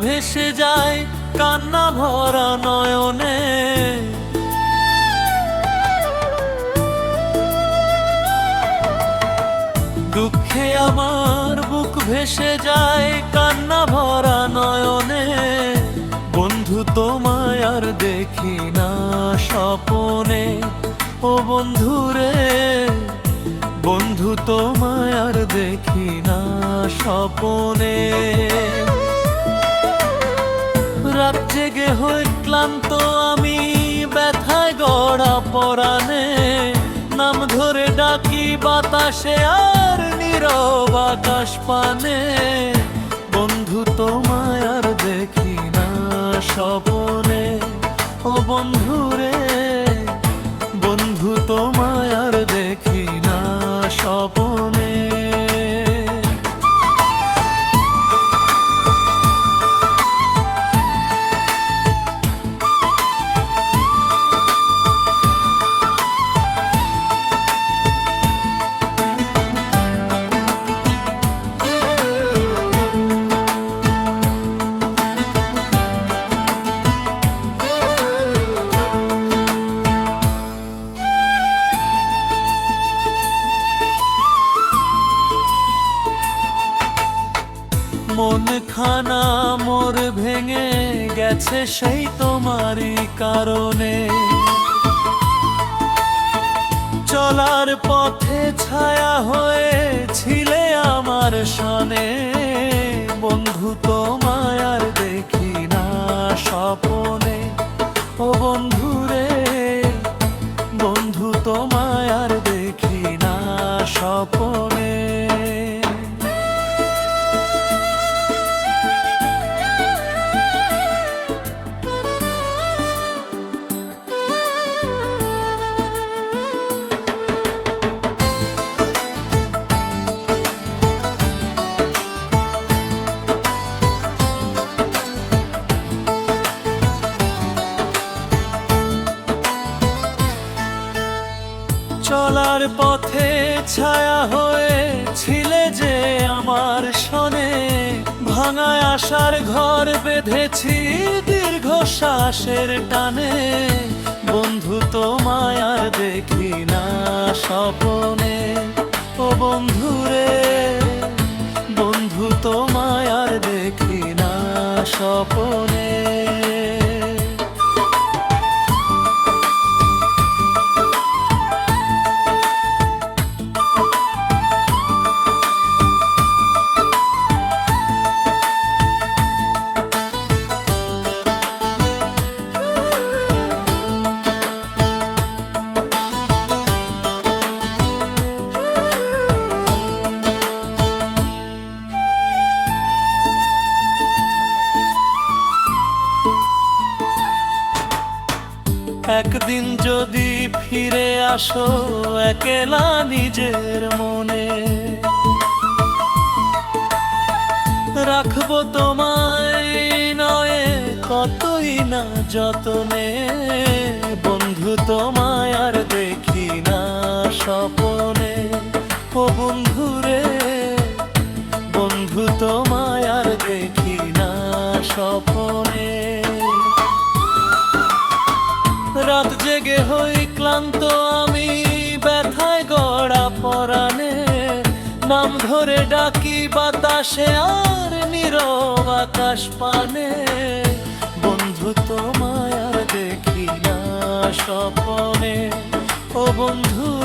ভেসে যায় কান্না ভরা নয়নে। দুঃখে আমার বুক ভেসে যায় কান্না ভরা নয়নে। বন্ধু তোমায় আর দেখি না স্বপনে। ও বন্ধু রে বন্ধু তোমায় আর দেখি না স্বপনে। রাত জেগে হয়ে ক্লান্ত, আমি ব্যথায় গড়া পরানে নাম ধরে ডাকি বাতাসে আর নীরব আকাশ পানে। বন্ধু তোমায় আর দেখি না স্বপনে। ও বন্ধু রে বন্ধু তোমায় মন খানা মোর ভেঙে গেছে সেই তোমারই কারণে। চলার পথে ছায়া হয়ে ছিলে আমার সনে বন্ধু তোমায় আর দেখি না স্বপনে। ও বন্ধু চলার পথে ছায়া হয়ে ছিলে যে আমার সনে ভাঙায় আসার ঘর বেঁধেছি দীর্ঘ শ্বাসের টানে। বন্ধু তো মায়ার দেখি না স্বপনে। ও বন্ধু একদিন যদি ফিরে আসো একলা নিজের মনে। রাখব তোমায় নয় কতই না যতনে। বন্ধু তোমায় আর দেখি না স্বপনে। ও বন্ধু রে, বন্ধু তোমায় আর দেখি না স্বপনে। ক্লান্ত, আমি ব্যথায় গড়া পরাণে। নাম ধরে ডাকি বাতাসে আর নীরব আকাশ পানে। বন্ধু তোমায় আর দেখি না স্বপনে। ও বন্ধু